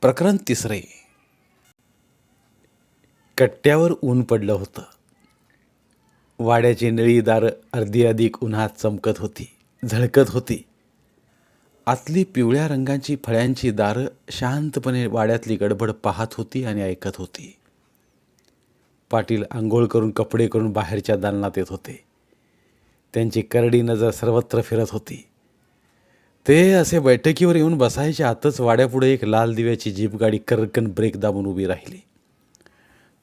प्रकरण तिसरे. कट्ट्यावर ऊन पडलं होतं. वाड्याची निळी दारं अर्धी अधिक उन्हात चमकत होती झळकत होती. आतली पिवळ्या रंगाची फळ्यांची दारं शांतपणे वाड्यातली गडबड पाहत होती आणि ऐकत होती. पाटील आंघोळ करून कपडे करून बाहेरच्या दालनात येत होते. त्यांची करडी नजर सर्वत्र फिरत होती. ते असे बैठकीवर येऊन बसायच्या आतच वाड्यापुढे एक लाल दिव्याची जीप गाडी करकन ब्रेक दाबून उभी राहिली.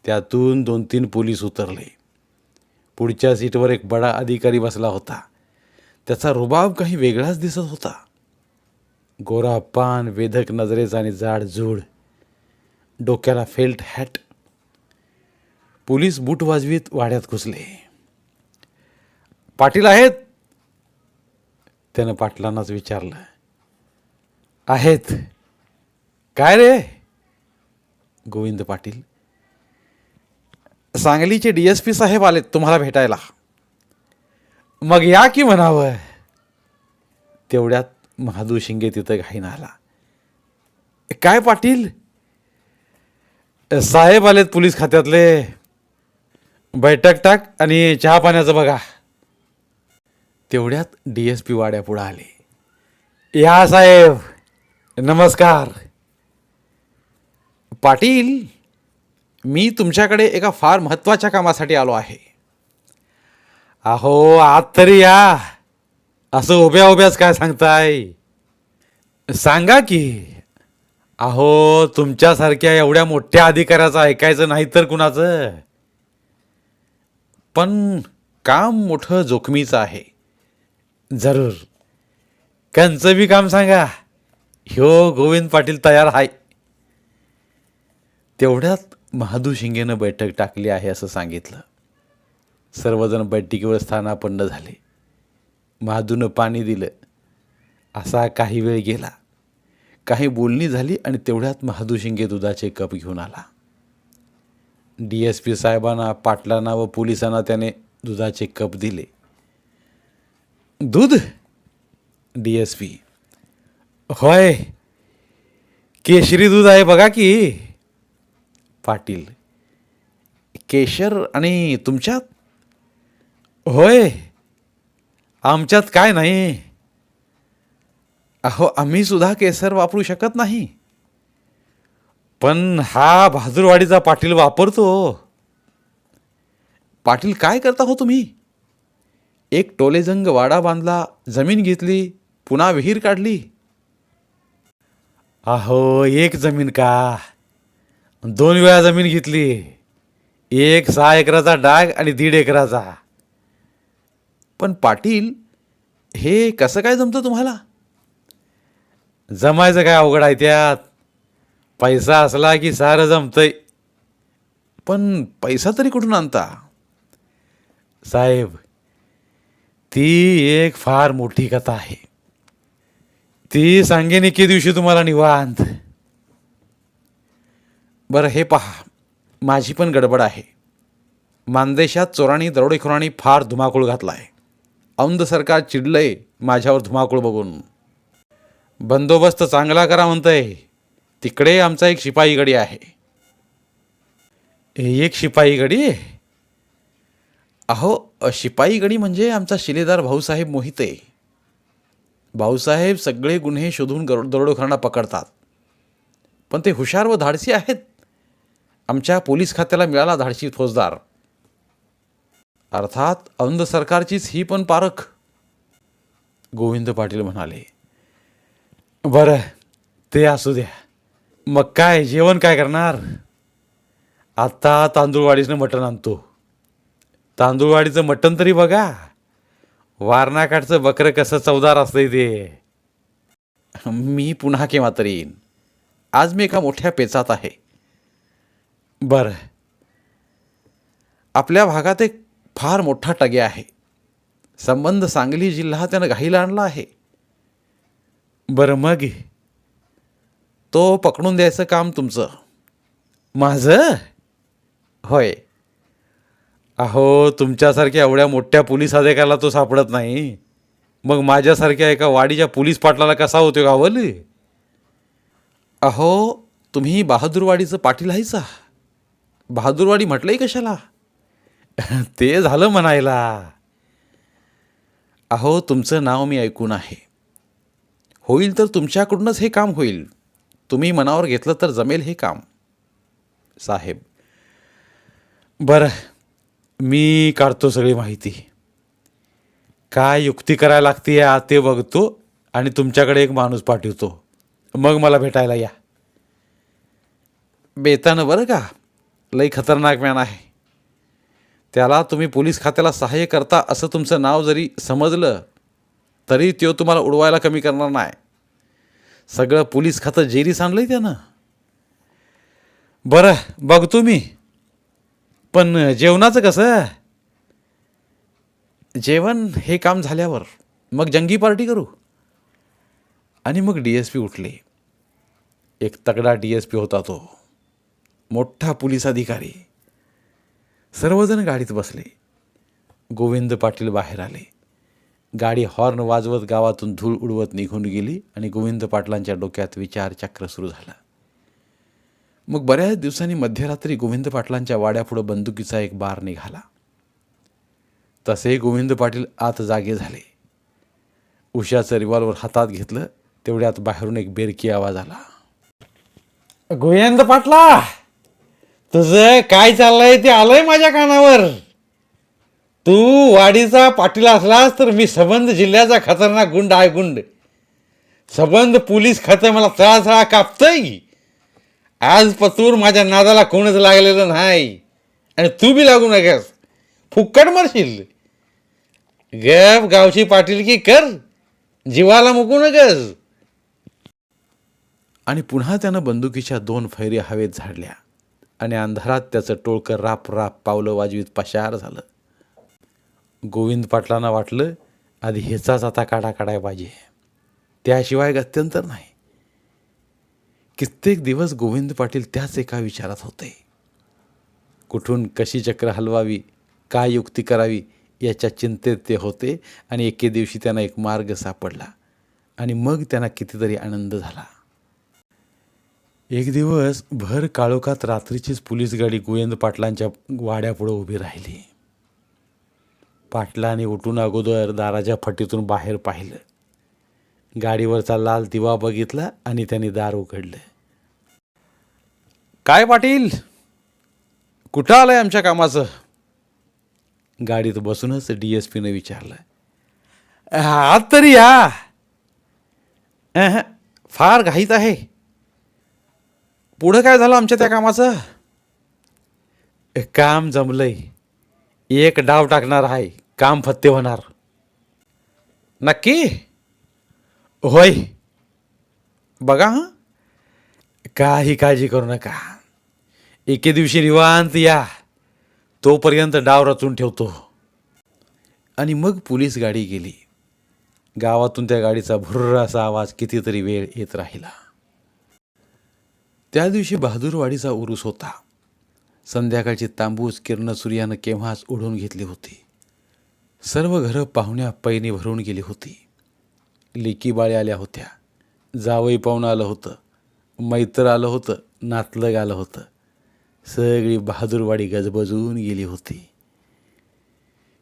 त्यातून दोन तीन पोलीस उतरले. पुढच्या सीटवर एक बडा अधिकारी बसला होता. त्याचा रुबाब काही वेगळाच दिसत होता. गोरा पान वेधक नजरेचा आणि जाड जूड. डोक्याला फेल्ट हॅट. पोलीस बूट वाजवीत वाड्यात घुसले. पाटील आहेत? त्यानं पाटलांनाच विचारलं आहेत. काय रे? गोविंद पाटील सांगलीचे डी एस पी साहेब आलेत तुम्हाला भेटायला. मग या की म्हणावं? तेवढ्यात महादू शिंगे तिथं घाईन आला. काय पाटील? साहेब आलेत पोलीस खात्यातले. बैठक टाक आणि चहा पाण्याचं बघा. तेवढ्यात डी एस पी वाड्यापुढं आले. या साहेब नमस्कार. पाटील मी तुमच्याकडे एका फार महत्त्वाच्या कामासाठी आलो आहे. अहो आत तरी या. असं उभ्या उभ्याच काय सांगताय? सांगा की अहो तुमच्यासारख्या एवढ्या मोठ्या अधिकाऱ्याचं ऐकायचं नाही तर कुणाचं? पण काम मोठं जोखमीचं आहे. जरूर. कंचं बी काम सांगा. ह्यो गोविंद पाटील तयार आहे तेवढ्यात महादू शिंगेनं बैठक टाकली आहे असं सांगितलं. सर्वजण बैठकीवर स्थानापन्न झाले. महादूनं पाणी दिलं. असा काही वेळ गेला. काही बोलणी झाली आणि तेवढ्यात महादू शिंगे दुधाचे कप घेऊन आला. डी एस पी साहेबांना पाटलांना व पोलिसांना त्याने दुधाचे कप दिले. दूध? डी एस पी होय. केशरी दूध आहे बघा की. पाटील. केशर आणि तुमच्यात? होय. आमच्यात काय नाही. अहो आम्ही सुद्धा केसर वापरू शकत नाही. पण हा भाजूरवाडीचा पाटील वापरतो. पाटील काय करता हो तुम्ही? एक टोलेजंग वाडा बांधला जमीन घेतली पुन्हा विहीर काढली. अहो एक जमीन का? दोन वेळा जमीन घेतली. एक सहा एकराचा डाग आणि दीड एकराचा. पण पाटील हे कसं काय जमतं तुम्हाला? जमायचं काय अवघड आहे त्यात. पैसा असला की सारं जमतंय. पण पैसा तरी कुठून आणता? साहेब ती एक फार मोठी कथा आहे. ती सांगेन एके दिवशी तुम्हाला निवांत. बरं हे पहा. माझी पण गडबड आहे. मानदेशात चोराणी दरोडेखोरांनी फार धुमाकूळ घातला आहे औंध सरकार चिडलंय माझ्यावर धुमाकूळ बघून. बंदोबस्त चांगला करा म्हणतंय. तिकडे आमचा एक शिपाई गडी आहे. एक शिपाई गडी? अहो शिपाई गडी म्हणजे आमचा शिलेदार भाऊसाहेब मोहिते. भाऊसाहेब सगळे गुन्हे शोधून गरो दरोडेखोरांना पकडतात. पण ते हुशार व धाडसी आहेत. आमच्या पोलीस खात्याला मिळाला धाडशी फौजदार. अर्थात औंध सरकारचीच ही पण पारख. गोविंद पाटील म्हणाले बरं ते असू द्या. मग काय जेवण काय करणार? आत्ता तांदूळवाडीसनं मटण आणतो. तांदूळवाडीचं मटण तरी बघा. वारणाकाठचं बकरं कसं चवदार असतंय ते. मी पुन्हा केव्हा तरी येईन. आज मी एका मोठ्या पेचात आहे. बरं. आपल्या भागात एक फार मोठा टगे आहे. संबंध सांगली जिल्हा त्यानं घाईला आणला आहे. बरं मग. तो पकडून द्यायचं काम तुमचं. माझं? होय. अहो तुमच्यासारख्या एवढ्या मोठ्या पोलीस अधिकाऱ्याला तो सापडत नाही. मग माझ्यासारख्या एका वाडीच्या पोलीस पाटलाला कसा होतो गावली अहो तुम्ही बहादूरवाडीचं पाटील आहेचा बहादूरवाडी म्हटलंय कशाला? ते झालं म्हणायला. अहो तुमचं नाव मी ऐकून आहे. होईल तर तुमच्याकडूनच हे काम होईल. तुम्ही मनावर घेतलं तर जमेल हे काम. साहेब. बरं. मी काढतो सगळी माहिती. काय युक्ती करायला लागते या ते बघतो आणि तुमच्याकडे एक माणूस पाठवतो. मग मला भेटायला या. बेतानं बरं का? लई खतरनाक मॅन आहे. त्याला तुम्ही पोलीस खात्याला सहाय्य करता असं तुमचं नाव जरी समजलं तरी तो तुम्हाला उडवायला कमी करणार नाही. सगळं पोलीस खातं जेरी सांडलंय त्यानं. बरं बघतो मी. पण जेवणाचं कसं? जेवण हे काम झाल्यावर मग जंगी पार्टी करू. आणि मग डी एस पी उठले. एक तगडा डी एस पी होता तो. मोठा पोलीस अधिकारी. सर्वजण गाडीत बसले. गोविंद पाटील बाहेर आले. गाडी हॉर्न वाजवत गावातून धूळ उडवत निघून गेली आणि गोविंद पाटलांच्या डोक्यात विचार चक्र सुरू झाला. मग बऱ्याच दिवसांनी मध्यरात्री गोविंद पाटलांच्या वाड्यापुढं बंदुकीचा एक बार निघाला. तसे गोविंद पाटील आत जागे झाले. उशाचं रिव्हॉल्वर हातात घेतलं तेवढ्यात बाहेरून एक बेरकी आवाज आला. गोविंद पाटला तुझं काय चाललंय? ते आलंय माझ्या कानावर. तू वाडीचा पाटील असलास तर मी सबंध जिल्ह्याचा खतरनाक गुंड आहे गुंड. सबंध पोलीस खातं मला तळासळा कापतंय. आज माझ्या नादाला कोणच लागलेलं नाही. आणि तू बी लागू नकास फुक्कट मरशील. गप गावची पाटील की कर. जीवाला मुकू नकस आणि पुन्हा त्यानं बंदुकीच्या दोन फैरी हवेत झाडल्या. आणि अंधारात त्याचं टोळकं राप राप पावलं वाजवीत पशार झालं. गोविंद पाटलांना वाटलं आधी ह्याचाच आता काढा काढाय पाहिजे. त्याशिवाय गत्यंतर नाही. कित्येक दिवस गोविंद पाटील त्याच एका विचारात होते. कुठून कशी चक्र हलवावी काय युक्ती करावी याच्या चिंतेत ते होते आणि एके दिवशी त्यांना एक मार्ग सापडला आणि मग त्यांना कितीतरी आनंद झाला. एक दिवस भर काळोखात रात्रीचीच पोलीस गाडी गोविंद पाटलांच्या वाड्यापुढं उभी राहिली. पाटलाने उठून अगोदर दाराच्या फटीतून बाहेर पाहिलं. गाडीवरचा लाल दिवा बघितला आणि त्यांनी दार उघडलं. काय पाटील? कुठं आलंय आमच्या कामाचं? गाडीत बसूनच डी एस पीनं विचारलं. आत तरी या. फार घाईत आहे. पुढं काय झालं आमच्या त्या कामाचं? काम जमलंय. एक डाव टाकणार आहे काम फत्ते होणार. नक्की? होय. बघा हां? काही काळजी करू नका. एके दिवशी निवांत या. तोपर्यंत डाव रचून ठेवतो. आणि मग पोलीस गाडी गेली. गावातून त्या गाडीचा भुर्र असा आवाज कितीतरी वेळ येत राहिला. त्या दिवशी बहादूरवाडीचा उरूस होता. संध्याकाळची तांबूस किरण सूर्यानं केव्हाच ओढून घेतली होती. सर्व घरं पाहुण्या पैनी भरून गेली होती. लेकी आल्या होत्या. जावई पाहुणं आलं होतं. मैत्र आलं होतं. नातलग आलं होतं. सगळी बहादूरवाडी गजबजून गेली होती.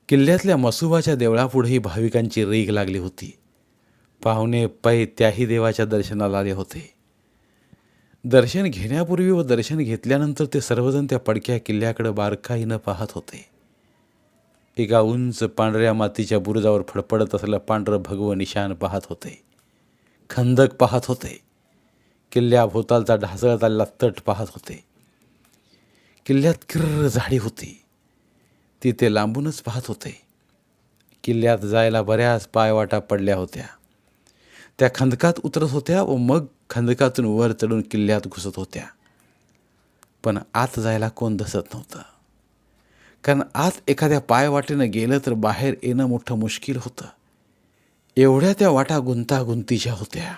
किल्ल्यातल्या मसुबाच्या देवळापुढेही भाविकांची रेग लागली होती. पाहुणे पै त्याही देवाच्या दर्शनाला आले होते. दर्शन घेण्यापूर्वी व दर्शन घेतल्यानंतर ते सर्वजण त्या पडक्या किल्ल्याकडे बारकाईनं पाहत होते. एका उंच पांढऱ्या मातीच्या बुरुजावर फडफडत असलेलं पांढरं भगवं निशाण पाहत होते. खंदक पाहत होते. किल्ल्याभोवतालचा ढासळत आलेला तट पाहत होते. किल्ल्यात किर्र झाडी होती. ती ते लांबूनच पाहत होते. किल्ल्यात जायला बऱ्याच पायवाटा पडल्या होत्या. त्या खंदकात उतरत होत्या व मग खंदकातून वर चढून किल्ल्यात घुसत होत्या. पण आत जायला कोण दसत नव्हतं. कारण आत एखाद्या पायवाटेनं गेलं तर बाहेर येणं मोठं मुश्किल होतं. एवढ्या त्या वाटा गुंतागुंतीच्या होत्या.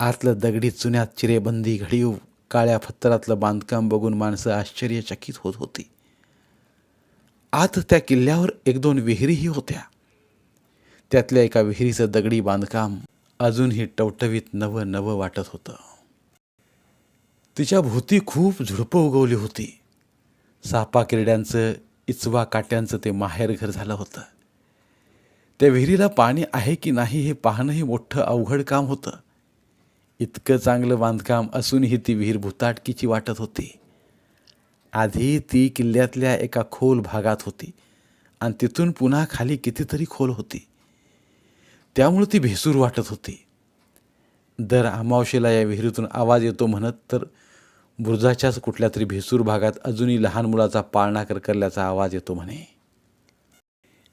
आतलं दगडी चुन्यात चिरेबंदी घडीव काळ्या फत्तरातलं बांधकाम बघून माणसं आश्चर्यचकित होत होती. आत त्या किल्ल्यावर एक दोन विहिरीही होत्या. त्यातल्या एका विहिरीचं दगडी बांधकाम अजूनही टवटवीत नवं नवं वाटत होतं. तिच्या भोवती खूप झुडपं उगवली होती. सापा किरड्यांचं इचवा काट्यांचं ते माहेरघर झालं होतं. त्या विहिरीला पाणी आहे की नाही हे पाहणंही मोठं अवघड काम होतं. इतकं चांगलं बांधकाम असूनही ती विहीर भुताटकीची वाटत होती. आधी ती किल्ल्यातल्या एका खोल भागात होती आणि तिथून पुन्हा खाली कितीतरी खोल होती. त्यामुळे ती भेसूर वाटत होती. दर अमावशेला या विहिरीतून आवाज येतो म्हणत तर बुरजाच्याच कुठल्या तरी भेसूर भागात अजूनही लहान मुलाचा पाळणा करकरल्याचा आवाज येतो म्हणे.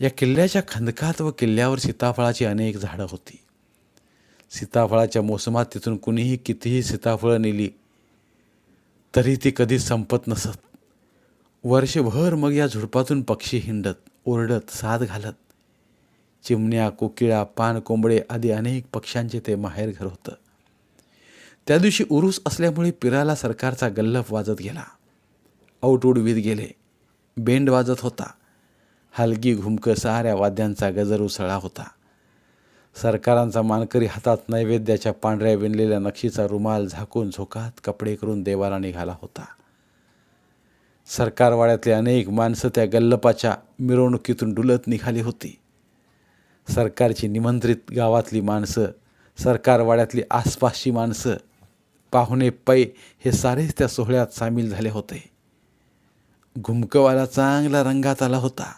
या किल्ल्याच्या खंदकात व किल्ल्यावर सीताफळाची अनेक झाडं होती. सीताफळाच्या मोसमात तिथून कुणीही कितीही सीताफळं नेली तरी ती कधी संपत नसत. वर्षभर मग या झुडपातून पक्षी हिंडत ओरडत साद घालत. चिमण्या कोकिळा पान कोंबडे आदी अनेक पक्ष्यांचे ते माहेरघर होतं. त्या दिवशी उरूस असल्यामुळे पिराला सरकारचा गल्लफ वाजत गेला. औट उडवीत गेले. बेंड वाजत होता. हलगी घुमकं साऱ्या वाद्यांचा गजर उसळा होता. सरकारांचा मानकरी हातात नैवेद्याच्या पांढऱ्या विणलेल्या नक्षीचा रुमाल झाकून झोकात कपडे करून देवाला निघाला होता. सरकारवाड्यातले अनेक माणसं त्या गल्लपाच्या मिरवणुकीतून डुलत निघाली होती. सरकारची निमंत्रित गावातली माणसं सरकारवाड्यातली आसपासची माणसं पाहुणे पै हे सारेच त्या सोहळ्यात सामील झाले होते. घुमकवाला चांगला रंगात आला होता.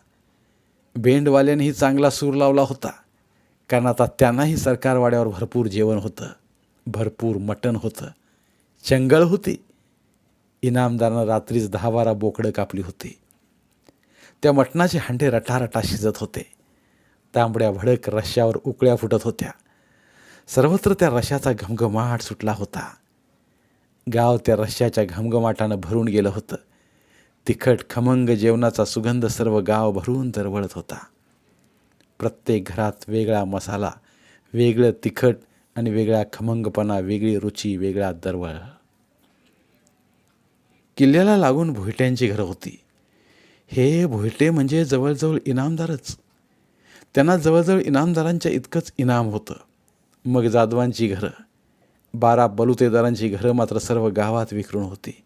बेंडवाल्यानेही चांगला सूर लावला होता. कारण आता त्यांनाही सरकारवाड्यावर भरपूर जेवण होतं. भरपूर मटण होतं. चंगळ होती. इनामदारानं रात्रीच दहा बारा बोकडं कापली होती. त्या मटणाचे हांडे रटारटा शिजत होते. तांबड्या भडक रश्यावर उकळ्या फुटत होत्या. सर्वत्र त्या रश्याचा घमघमाट सुटला होता. गाव त्या रश्याच्या घमघमाटानं भरून गेलं होतं. तिखट खमंग जेवणाचा सुगंध सर्व गाव भरून दरवळत होता. प्रत्येक घरात वेगळा मसाला वेगळं तिखट आणि वेगळा खमंगपणा वेगळी रुची वेगळा दरवळ. किल्ल्याला लागून भोयट्यांची घरं होती. हे भोयटे म्हणजे जवळजवळ इनामदारच. त्यांना जवळजवळ इनामदारांच्या इतकंच इनाम होतं. मग जाधवांची घरं बारा बलुतेदारांची घरं मात्र सर्व गावात विखरून होती.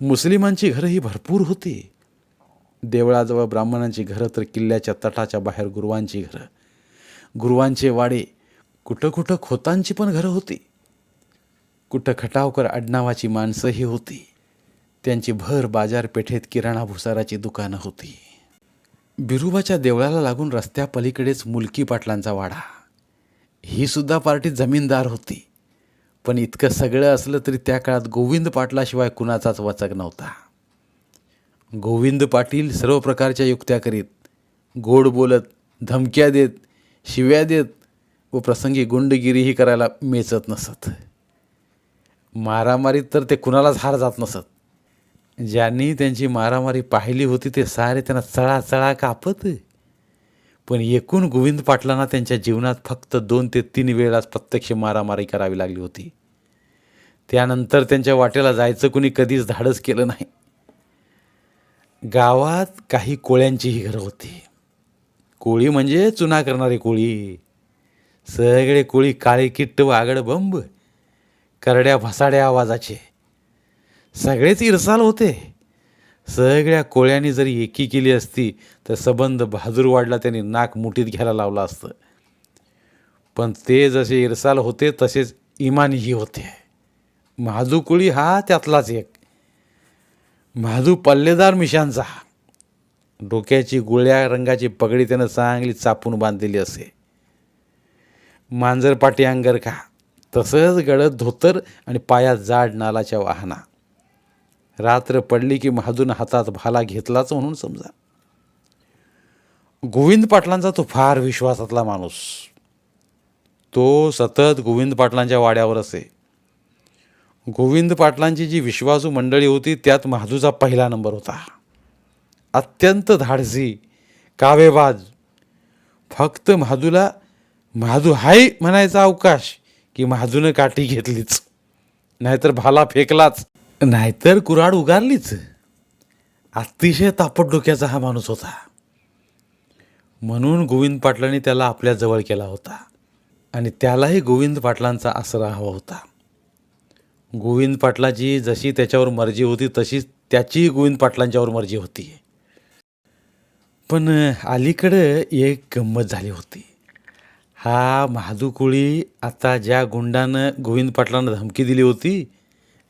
मुस्लिमांची घरंही भरपूर होती. देवळाजवळ ब्राह्मणांची घरं तर किल्ल्याच्या तटाच्या बाहेर गुरुवांची घरं. गुरुवांचे वाडे कुठं कुठं खोतांची पण घरं होती. कुठं खटावकर आडनावाची माणसंही होती. त्यांची भर बाजारपेठेत किराणा भुसाराची दुकानं होती. बिरुबाच्या देवळाला लागून रस्त्यापलीकडेच मुलकी पाटलांचा वाडा. ही सुद्धा पार्टी जमीनदार होती. पण इतकं सगळं असलं तरी त्या काळात गोविंद पाटलाशिवाय कुणाचाच वचक नव्हता. गोविंद पाटील सर्व प्रकारच्या युक्त्या करीत गोड बोलत धमक्या देत शिव्या देत व प्रसंगी गुंडगिरीही करायला मेचत नसत. मारामारीत तर ते कुणालाच हार जात नसत. ज्यांनी त्यांची मारामारी पाहिली होती ते सारे त्यांना चळा चळा कापत. पण एकूण गोविंद पाटलांना त्यांच्या जीवनात फक्त दोन ते तीन वेळाच प्रत्यक्ष मारामारी करावी लागली होती. त्यानंतर त्यांच्या वाटेला जायचं कुणी कधीच धाडस केलं नाही. गावात काही कोळ्यांचीही घरं होती. कोळी म्हणजे चुना करणारी कोळी. सगळे कोळी काळे किट्ट व आगड बंब करड्या भसाड्या आवाजाचे. सगळेच इरसाल होते. सगळ्या कोळ्यांनी जरी एकी केली असती तर सबंध बहादूर वाढला त्यांनी नाक मुठीत घ्यायला लावलं असतं. पण ते जसे इरसाल होते तसेच इमानीही होते. महाजू हा त्यातलाच एक. महाजू पल्लेदार मिशांचा डोक्याची गुळ्या रंगाची पगडी त्यानं चांगली चापून बांधलेली असे. मांजरपाटी अंगर का. तसंच गडद धोतर आणि पायात जाड नालाच्या वाहना. रात्र पडली की महाजून हातात भाला घेतलाच म्हणून समजा. गोविंद पाटलांचा तो फार विश्वासातला माणूस. तो सतत गोविंद पाटलांच्या वाड्यावर असे गोविंद पाटलांची जी विश्वासू मंडळी होती त्यात महादूचा पहिला नंबर होता. अत्यंत धाडसी कावेबाज. फक्त महादूला महादू हाय म्हणायचा अवकाश की महाजूनं काठी घेतलीच. नाहीतर भाला फेकलाच. नाहीतर कुराड उगारलीच. अतिशय तापट डोक्याचा हा माणूस होता. म्हणून गोविंद पाटलांनी त्याला आपल्या जवळ केला होता. आणि त्यालाही गोविंद पाटलांचा आसरा हवा होता. गोविंद पाटलाची जशी त्याच्यावर मर्जी होती तशीच त्याचीही गोविंद पाटलांच्यावर मर्जी होती. पण अलीकडं एक गंमत झाली होती. हा महादू कोळी आता ज्या गुंडानं गोविंद पाटलांना धमकी दिली होती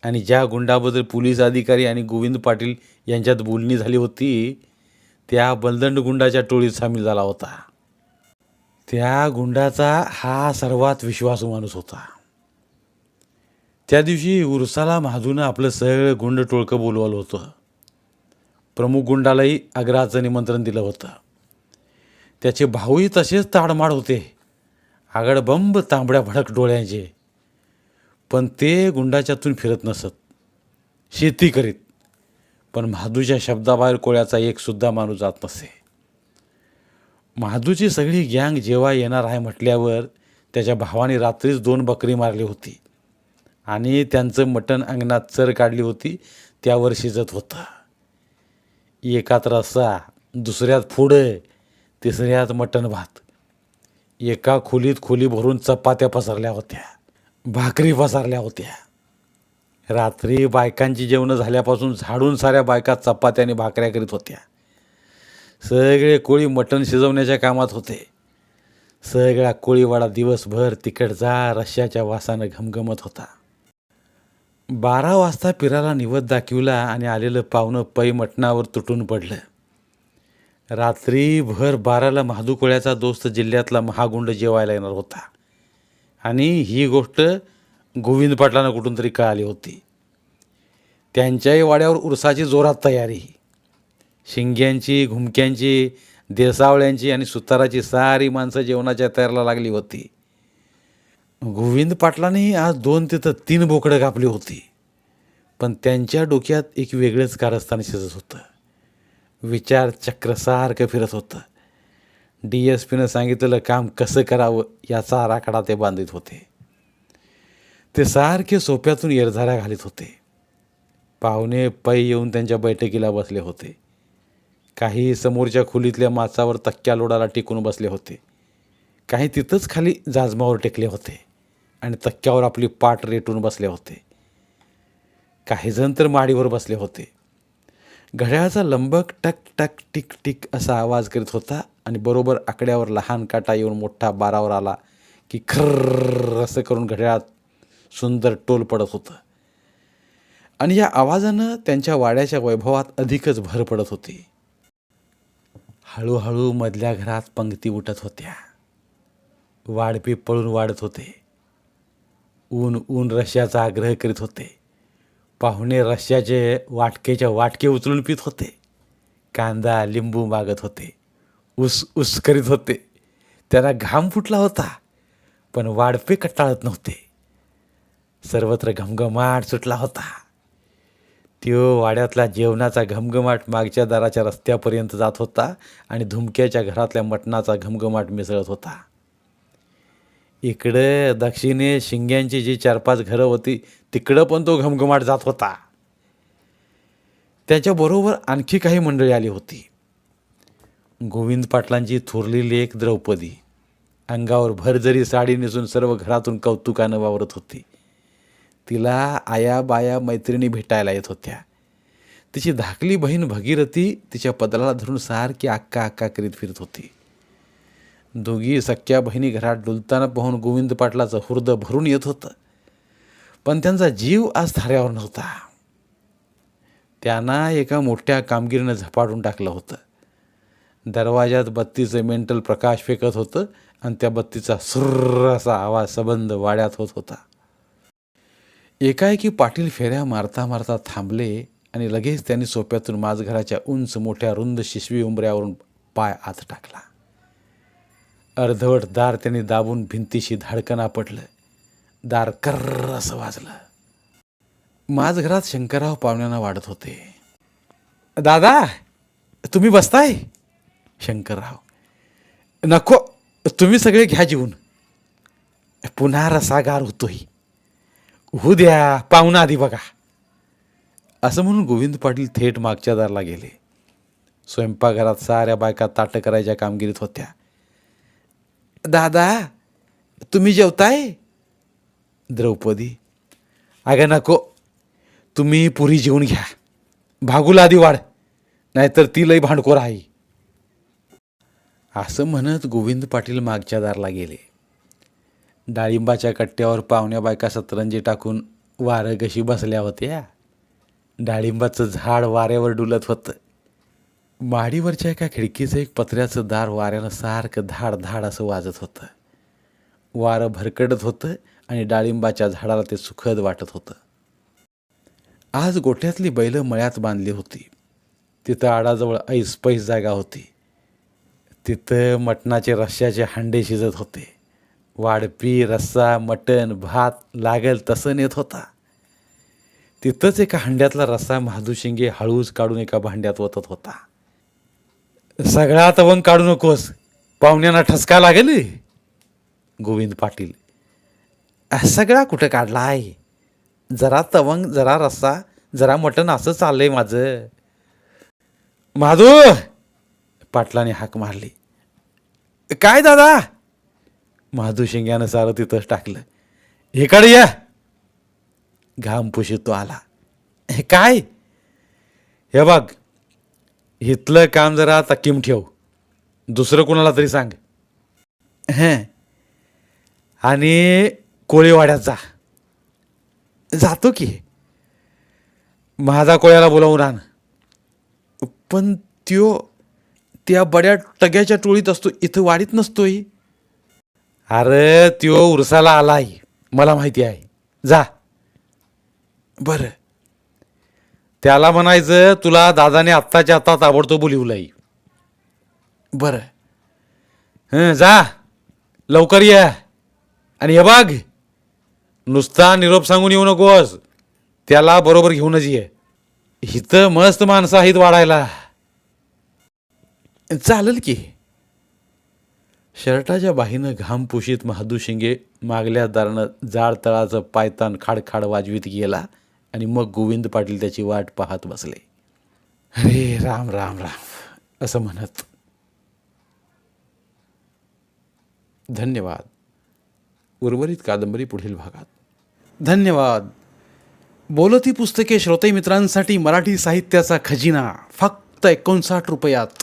आणि ज्या गुंडाबद्दल पोलीस अधिकारी आणि गोविंद पाटील यांच्यात बोलणी झाली होती त्या बलदंड गुंडाच्या टोळीत सामील झाला होता. त्या गुंडाचा हा सर्वात विश्वासू माणूस होता. त्या दिवशी उरसाला महादूनं आपलं सगळं गुंड टोळकं बोलवलं होतं. प्रमुख गुंडालाही आग्रहाचं निमंत्रण दिलं होतं. त्याचे भाऊही तसेच ताडमाड होते. आगड बंब तांबड्या भडक डोळ्यांचे. पण ते गुंडाच्यातून फिरत नसत. शेती करीत. पण महादूच्या शब्दाबाहेर कोळ्याचा एक सुद्धा माणूस जात नसे. महादूची सगळी गँग जेव्हा येणार आहे म्हटल्यावर त्याच्या भावाने रात्रीच दोन बकरी मारली होती. आणि त्यांचं मटण अंगणात चर काढली होती त्यावर शिजत होतं. एकात रस्सा दुसऱ्यात फुडं तिसऱ्यात मटण भात. एका खोलीत खोली भरून चपात्या पसरल्या होत्या भाकरी पसरल्या होत्या. रात्री बायकांची जेवणं झाल्यापासून झाडून साऱ्या बायका चपात्याने भाकऱ्या करीत होत्या. सगळे कोळी मटण शिजवण्याच्या कामात होते. सगळा कोळीवाडा दिवसभर तिकडचा रश्याच्या वासानं घमघमत होता. बारा वाजता पिराला निवत दाखविला आणि आलेलं पाहुणं पै मटणावर तुटून पडलं. रात्रीभर बाराला महादुकोळ्याचा दोस्त जिल्ह्यातला महागुंड जेवायला येणार होता. आणि ही गोष्ट गोविंद पाटलांना कुठून तरी कळाली होती. त्यांच्याही वाड्यावर उरसाची जोरात तयारी. शिंग्यांची घुमक्यांची देसावळ्यांची आणि सुताराची सारी माणसं जेवणाच्या तयारीला लागली होती. गोविंद पाटलांनी आज दोन तिथं तीन बोकडं कापली होती. पण त्यांच्या डोक्यात एक वेगळंच कारस्थान शिजत होतं. विचार चक्रसारखं फिरत होतं. डी एस पीनं सांगितलेलं काम कसं करावं याचा आराखडा ते बांधित होते. ते सारखे सोप्यातून येरझाऱ्या घालीत होते. पाहुणे पै येऊन त्यांच्या बैठकीला बसले होते. काही समोरच्या खोलीतल्या माचावर तक्क्या लोडाला टिकून बसले होते. काही तिथंच खाली जाजमावर टेकले होते आणि तक्क्यावर आपली पाठ रेटून बसले होते. काहीजण तर माडीवर बसले होते. घड्याळाचा लंबक टक टक टिक टिक असा आवाज करीत होता आणि बरोबर आकड्यावर लहान काटा येऊन मोठा बारावर आला की खर्र असं करून घड्याळात सुंदर टोल पडत होतं. आणि या आवाजानं त्यांच्या वाड्याच्या वैभवात अधिकच भर पडत होती. हळूहळू मधल्या घरात पंक्ती उठत होत्या. वाढपी पळून वाढत होते. ऊन ऊन रश्याचा आग्रह करीत होते. पाहुणे रश्याचे वाटकेच्या वाटके उचलून पित होते. कांदा लिंबू मागत होते. उस उस करीत होते. त्यांना घाम फुटला होता. पण वाढपे कटाळत नव्हते. सर्वत्र घमघमाट सुटला होता. त्यो वाड्यातला जेवणाचा घमघमाट मागच्या दाराच्या रस्त्यापर्यंत जात होता आणि धुमक्याच्या घरातल्या मटणाचा घमघमाट मिसळत होता. इकडे दक्षिणे शिंग्यांची जी चार पाच घरं होती तिकडं पण तो घमघमाट जात होता. त्याच्याबरोबर आणखी काही मंडळी आली होती. गोविंद पाटलांची थोरली एक द्रौपदी. अंगावर भरजरी साडी नेसून सर्व घरातून कौतुकानं वावरत होती. तिला आया बाया मैत्रिणी भेटायला येत होत्या. तिची धाकली बहीण भगीरथी तिच्या पदराला धरून सारखी अक्का अक्का करीत फिरत होती. दोघी सख्या बहिणी घरात डुलताना पाहून गोविंद पाटलाचं हुर्द भरून येत होतं. पण त्यांचा जीव आज थाऱ्यावर नव्हता. त्यांना एका मोठ्या कामगिरीनं झपाटून टाकलं होतं. दरवाजात बत्तीचं मेंटल प्रकाश फेकत होतं आणि त्या बत्तीचा सुर्र असा आवाज सबंध वाड्यात होत होता. एकाएकी पाटील फेऱ्या मारता मारता थांबले आणि लगेच त्यांनी सोप्यातून माझघराच्या उंच मोठ्या रुंद शिशवी उंबऱ्यावरून पाय आत टाकला. अर्धवट दार त्यांनी दाबून भिंतीशी धाडकन पडलं दार कर्र असं वाजलं. माझघरात शंकरराव पाहुण्यांना वाढत होते. दादा तुम्ही बसताय? शंकरराव. नको तुम्ही सगळे घ्या जीवन. पुन्हा रसागार होतोय. हो द्या पाहुणा आधी बघा. असं म्हणून गोविंद पाटील थेट मागच्या दारला गेले. स्वयंपाकघरात साऱ्या बायका ताटं करायच्या कामगिरीत होत्या. दादा तुम्ही जेवताय? द्रौपदी. अगं नको तुम्ही पुरी जेवून घ्या. भागूला आधी वाढ नाहीतर ती लई भांडखोर आहे. असं म्हणत गोविंद पाटील मागच्या दारला गेले. डाळिंबाच्या कट्ट्यावर पाहुण्या बायका सतरंजी टाकून वारं कशी बसल्या होत्या? डाळिंबाचं झाड वाऱ्यावर डुलत होतं. माडीवरच्या एका खिडकीचं एक पत्र्याचं दार वाऱ्यानं सारखं धाड धाड असं वाजत होतं. वारं भरकडत होतं आणि डाळिंबाच्या झाडाला ते सुखद वाटत होतं. आज गोठ्यातली बैलं मळ्यात बांधली होती. तिथं आडाजवळ ऐस पैस जागा होती. तिथं मटणाचे रश्श्याचे हांडे शिजत होते. वाढपी रस्सा मटण भात लागेल तसं नेत होता. तिथंच एका हंड्यातला रस्सा महादुशिंगे हळूच काढून एका भांड्यात ओतत होता. सगळा तवंग काढू नकोस पाहुण्यांना ठसका लागेल. गोविंद पाटील सगळा कुठं काढला आहे जरा तवंग जरा रस्सा जरा मटण असं चाललंय माझं. माधू पाटलाने हाक मारली. काय दादा? महादू शिंग्यानं सारं तिथंच टाकलं. इकडे या. घामपुशी तो आला. "हे काय? हे बघ इथलं काम जरा तकीम ठेव. दुसरं कोणाला तरी सांग. हं. आणि कोळीवाड्यात जा. जातो की. माझा कोळ्याला बोलावून आण. पण त्यो त्या बड्या टग्याच्या टोळीत असतो इथं वाढीत नसतोही अरे त्यो उरसाला आलाय मला माहिती आहे. जा. बरं. त्याला म्हणायचं तुला दादाने आत्ताच्या आत्ता ताबडतोब बोलिवलंय बरं. हं जा. लवकर या. आणि हे बघ नुसता निरोप सांगून येऊ नकोस. त्याला बरोबर घेऊनच ये. इथं मस्त माणसं आहेत वाढायला. चालेल की. शर्टाच्या बाहीनं घाम पुशीत महादू शिंगे मागल्या दारानं जाड तळाचं पायतान खाडखाड वाजवीत गेला आणि मग गोविंद पाटील त्याची वाट पाहत बसले. अरे राम राम राम असं म्हणत. धन्यवाद. उर्वरित कादंबरी पुढील भागात. धन्यवाद. बोलती पुस्तके श्रोते मित्रांसाठी मराठी साहित्याचा खजिना फक्त एकोणसाठ रुपयात.